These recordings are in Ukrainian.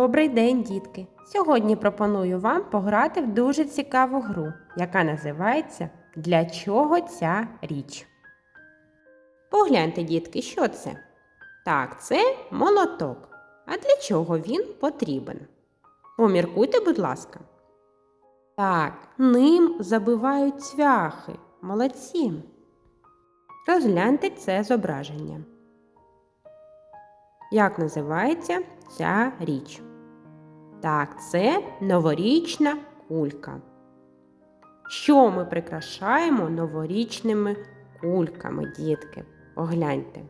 Добрий день, дітки! Сьогодні пропоную вам пограти в дуже цікаву гру, яка називається Для чого ця річ? Погляньте, дітки, що це? Так, це молоток. А для чого він потрібен? Поміркуйте, будь ласка. Так, ним забивають цвяхи. Молодці. Розгляньте це зображення. Як називається ця річ? Так, це новорічна кулька. Що ми прикрашаємо новорічними кульками, дітки? Погляньте.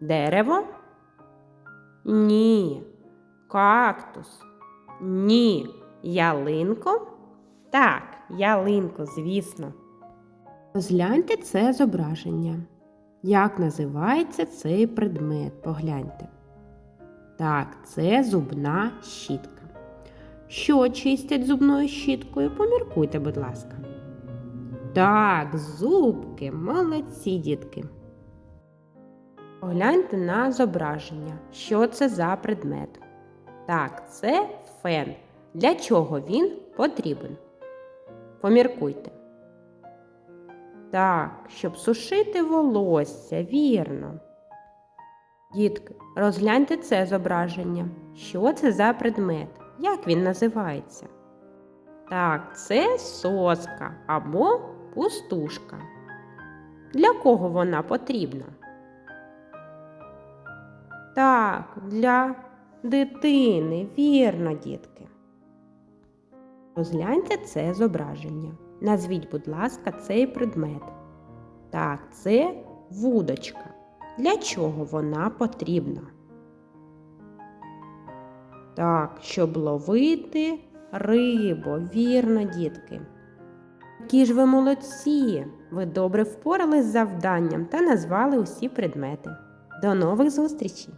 Дерево? Ні. Кактус? Ні. Ялинко? Так, ялинку, звісно. Розгляньте це зображення. Як називається цей предмет? Погляньте. Так, це зубна щітка. Що чистять зубною щіткою? Поміркуйте, будь ласка. Так, зубки, молодці дітки. Погляньте на зображення. Що це за предмет? Так, це фен. Для чого він потрібен? Поміркуйте. Так, щоб сушити волосся, вірно. Дітки, розгляньте це зображення. Що це за предмет? Як він називається? Так, це соска або пустушка. Для кого вона потрібна? Так, для дитини, вірно, дітки. Розгляньте це зображення. Назвіть, будь ласка, цей предмет. Так, це вудочка. Для чого вона потрібна? Так, щоб ловити рибу, вірно, дітки. Які ж ви молодці! Ви добре впорались з завданням та назвали усі предмети. До нових зустрічей!